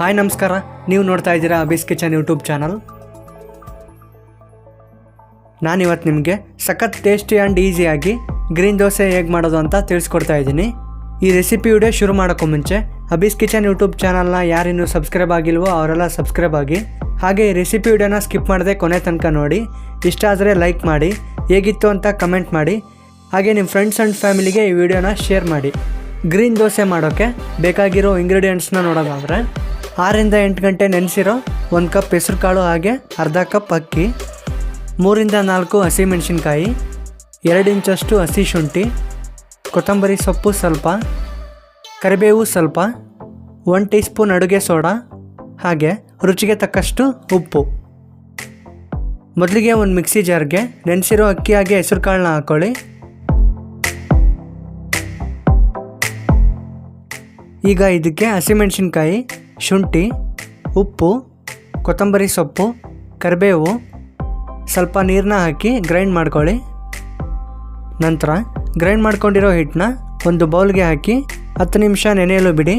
Hi, ನಮಸ್ಕಾರ. ನೀವು ನೋಡ್ತಾ ಇದ್ದೀರಾ ಅಬೀಸ್ ಕಿಚನ್ ಯೂಟ್ಯೂಬ್ ಚಾನಲ್. ನಾನಿವತ್ತು ನಿಮಗೆ ಸಖತ್ ಟೇಸ್ಟಿ ಆ್ಯಂಡ್ ಈಸಿಯಾಗಿ ಗ್ರೀನ್ ದೋಸೆ ಹೇಗೆ ಮಾಡೋದು ಅಂತ ತಿಳಿಸ್ಕೊಡ್ತಾ ಇದ್ದೀನಿ. ಈ ರೆಸಿಪಿ ವಿಡಿಯೋ ಶುರು ಮಾಡೋಕ್ಕೂ ಮುಂಚೆ ಅಬೀಸ್ ಕಿಚನ್ ಯೂಟ್ಯೂಬ್ ಚಾನಲ್ನ ಯಾರಿನ್ನೂ ಸಬ್ಸ್ಕ್ರೈಬ್ ಆಗಿಲ್ವೋ ಅವರೆಲ್ಲ ಸಬ್ಸ್ಕ್ರೈಬ್ ಆಗಿ, ಹಾಗೆ ಈ ರೆಸಿಪಿ ವಿಡಿಯೋನ ಸ್ಕಿಪ್ ಮಾಡದೆ ಕೊನೆ ತನಕ ನೋಡಿ. ಇಷ್ಟ ಆದರೆ ಲೈಕ್ ಮಾಡಿ, ಹೇಗಿತ್ತು ಅಂತ ಕಮೆಂಟ್ ಮಾಡಿ, ಹಾಗೆ ನಿಮ್ಮ ಫ್ರೆಂಡ್ಸ್ ಆ್ಯಂಡ್ ಫ್ಯಾಮಿಲಿಗೆ ಈ ವಿಡಿಯೋನ ಶೇರ್ ಮಾಡಿ. ಗ್ರೀನ್ ದೋಸೆ ಮಾಡೋಕ್ಕೆ ಬೇಕಾಗಿರೋ ಇಂಗ್ರೀಡಿಯೆಂಟ್ಸ್ನ ನೋಡೋದಾದರೆ ಆರರಿಂದ ಎಂಟು ಗಂಟೆ ನೆನೆಸಿರೋ ಒಂದು ಕಪ್ ಹೆಸರು ಕಾಳು ಹಾಗೆ ಅರ್ಧ ಕಪ್ ಅಕ್ಕಿ, ಮೂರಿಂದ ನಾಲ್ಕು ಹಸಿಮೆಣಸಿನ್ಕಾಯಿ ಎರಡು ಇಂಚಷ್ಟು ಹಸಿ ಶುಂಠಿ, ಕೊತ್ತಂಬರಿ ಸೊಪ್ಪು ಸ್ವಲ್ಪ, ಕರಿಬೇವು ಸ್ವಲ್ಪ ಒನ್ ಟೀ ಸ್ಪೂನ್ ಅಡುಗೆ ಸೋಡಾ, ಹಾಗೆ ರುಚಿಗೆ ತಕ್ಕಷ್ಟು ಉಪ್ಪು. ಮೊದಲಿಗೆ ಒಂದು ಮಿಕ್ಸಿ ಜಾರ್ಗೆ ನೆನೆಸಿರೋ ಅಕ್ಕಿ ಹಾಗೆ ಹೆಸರು ಕಾಳನ್ನ ಹಾಕ್ಕೊಳ್ಳಿ ಈಗ ಇದಕ್ಕೆ ಹಸಿಮೆಣಸಿನ್ಕಾಯಿ ಶುಂಠಿ, ಉಪ್ಪು, ಕೊತ್ತಂಬರಿ ಸೊಪ್ಪು, ಕರಿಬೇವು, ಸ್ವಲ್ಪ ನೀರನ್ನ ಹಾಕಿ ಗ್ರೈಂಡ್ ಮಾಡ್ಕೊಳ್ಳಿ. ನಂತರ ಗ್ರೈಂಡ್ ಮಾಡ್ಕೊಂಡಿರೋ ಹಿಟ್ಟನ್ನ ಒಂದು ಬೌಲ್ಗೆ ಹಾಕಿ ಹತ್ತು ನಿಮಿಷ ನೆನೆಯಲು ಬಿಡಿ.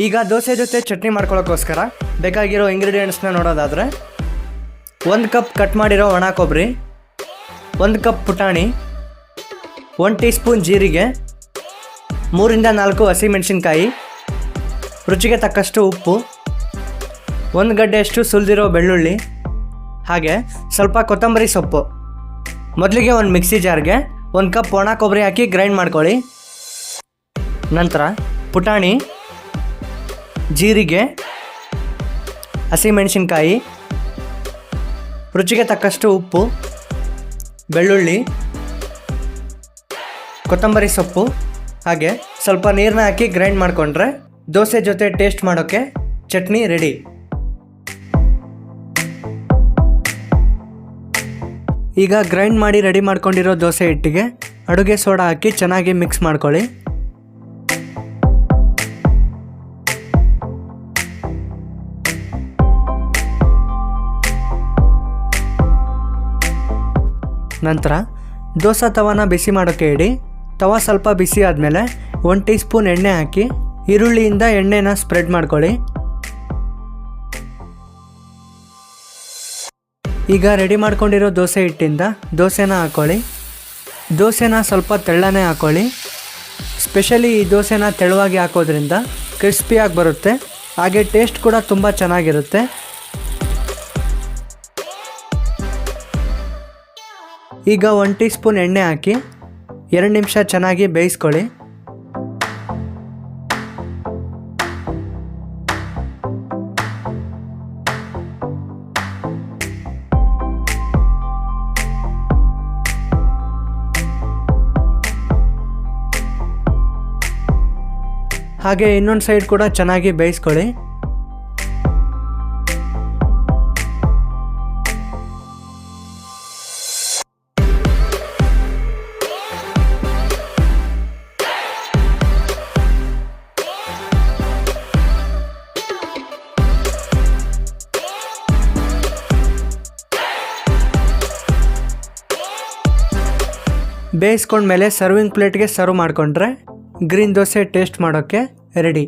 ಈಗ ದೋಸೆ ಜೊತೆ ಚಟ್ನಿ ಮಾಡ್ಕೊಳ್ಳೋಕ್ಕೋಸ್ಕರ ಬೇಕಾಗಿರೋ ಇಂಗ್ರೀಡಿಯೆಂಟ್ಸ್ನ ನೋಡೋದಾದರೆ, ಒಂದು ಕಪ್ ಕಟ್ ಮಾಡಿರೋ ಒಣ ಕೊಬ್ಬರಿ, ಒಂದು ಕಪ್ ಪುಟಾಣಿ ಒನ್ ಟೀ ಸ್ಪೂನ್ ಜೀರಿಗೆ, ಮೂರಿಂದ ನಾಲ್ಕು ಹಸಿಮೆಣಸಿನ್ಕಾಯಿ ರುಚಿಗೆ ತಕ್ಕಷ್ಟು ಉಪ್ಪು, ಒಂದು ಗಡ್ಡೆಯಷ್ಟು ಸುಲಿದಿರೋ ಬೆಳ್ಳುಳ್ಳಿ, ಹಾಗೆ ಸ್ವಲ್ಪ ಕೊತ್ತಂಬರಿ ಸೊಪ್ಪು. ಮೊದಲಿಗೆ ಒಂದು ಮಿಕ್ಸಿ ಜಾರ್ಗೆ ಒಂದು ಕಪ್ ಒಣ ಕೊಬ್ಬರಿ ಹಾಕಿ ಗ್ರೈಂಡ್ ಮಾಡ್ಕೊಳ್ಳಿ. ನಂತರ ಪುಟಾಣಿ, ಜೀರಿಗೆ ಹಸಿಮೆಣಸಿನ್ಕಾಯಿ ರುಚಿಗೆ ತಕ್ಕಷ್ಟು ಉಪ್ಪು, ಬೆಳ್ಳುಳ್ಳಿ ಕೊತ್ತಂಬರಿ ಸೊಪ್ಪು, ಹಾಗೆ ಸ್ವಲ್ಪ ನೀರನ್ನ ಹಾಕಿ ಗ್ರೈಂಡ್ ಮಾಡಿಕೊಂಡ್ರೆ ದೋಸೆ ಜೊತೆ ಟೇಸ್ಟ್ ಮಾಡೋಕ್ಕೆ ಚಟ್ನಿ ರೆಡಿ ಈಗ ಗ್ರೈಂಡ್ ಮಾಡಿ ರೆಡಿ ಮಾಡ್ಕೊಂಡಿರೋ ದೋಸೆ ಹಿಟ್ಟಿಗೆ ಅಡುಗೆ ಸೋಡಾ ಹಾಕಿ ಚೆನ್ನಾಗಿ ಮಿಕ್ಸ್ ಮಾಡ್ಕೊಳ್ಳಿ. ನಂತರ ದೋಸೆ ತವಾನ ಬಿಸಿ ಮಾಡೋಕ್ಕೆ ಇಡಿ. ತವ ಸ್ವಲ್ಪ ಬಿಸಿ ಆದಮೇಲೆ ಒನ್ ಟೀ ಸ್ಪೂನ್ ಎಣ್ಣೆ ಹಾಕಿ ಈರುಳ್ಳಿಯಿಂದ ಎಣ್ಣೆನ ಸ್ಪ್ರೆಡ್ ಮಾಡ್ಕೊಳ್ಳಿ. ಈಗ ರೆಡಿ ಮಾಡ್ಕೊಂಡಿರೋ ದೋಸೆ ಹಿಟ್ಟಿಂದ ದೋಸೆನ ಹಾಕ್ಕೊಳ್ಳಿ ದೋಸೆನ ಸ್ವಲ್ಪ ತೆಳ್ಳನೆ ಹಾಕ್ಕೊಳ್ಳಿ ಸ್ಪೆಷಲಿ ಈ ದೋಸೆನ ತೆಳುವಾಗಿ ಹಾಕೋದ್ರಿಂದ ಕ್ರಿಸ್ಪಿಯಾಗಿ ಬರುತ್ತೆ. ಹಾಗೆ ಟೇಸ್ಟ್ ಕೂಡ ತುಂಬ ಚೆನ್ನಾಗಿರುತ್ತೆ. ಈಗ ಒನ್ ಟೀ ಸ್ಪೂನ್ ಎಣ್ಣೆ ಹಾಕಿ ಎರಡು ನಿಮಿಷ ಚೆನ್ನಾಗಿ ಬೇಯಿಸ್ಕೊಳ್ಳಿ. ಹಾಗೆ ಇನ್ನೊಂದು ಸೈಡ್ ಕೂಡ ಚೆನ್ನಾಗಿ ಬೇಯಿಸ್ಕೊಳ್ಳಿ. ಬೇಯಿಸ್ಕೊಂಡ್ಮೇಲೆ ಸರ್ವಿಂಗ್ ಪ್ಲೇಟ್ಗೆ ಸರ್ವ್ ಮಾಡಿಕೊಂಡ್ರೆ ಗ್ರೀನ್ ದೋಸೆ ಟೇಸ್ಟ್ ಮಾಡೋಕ್ಕೆ ರೆಡಿ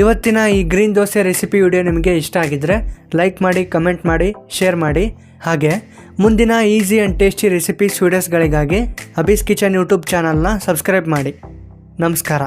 ಇವತ್ತಿನ ಈ ಗ್ರೀನ್ ದೋಸೆ ರೆಸಿಪಿ ವಿಡಿಯೋ ನಿಮಗೆ ಇಷ್ಟ ಆಗಿದ್ದರೆ ಲೈಕ್ ಮಾಡಿ ಕಮೆಂಟ್ ಮಾಡಿ ಶೇರ್ ಮಾಡಿ. ಹಾಗೆ ಮುಂದಿನ ಈಸಿ ಆ್ಯಂಡ್ ಟೇಸ್ಟಿ ರೆಸಿಪೀಸ್ ವೀಡಿಯೋಸ್ಗಳಿಗಾಗಿ ಅಬೀಸ್ ಕಿಚನ್ ಯೂಟ್ಯೂಬ್ ಚಾನಲ್ನ ಸಬ್ಸ್ಕ್ರೈಬ್ ಮಾಡಿ. ನಮಸ್ಕಾರ.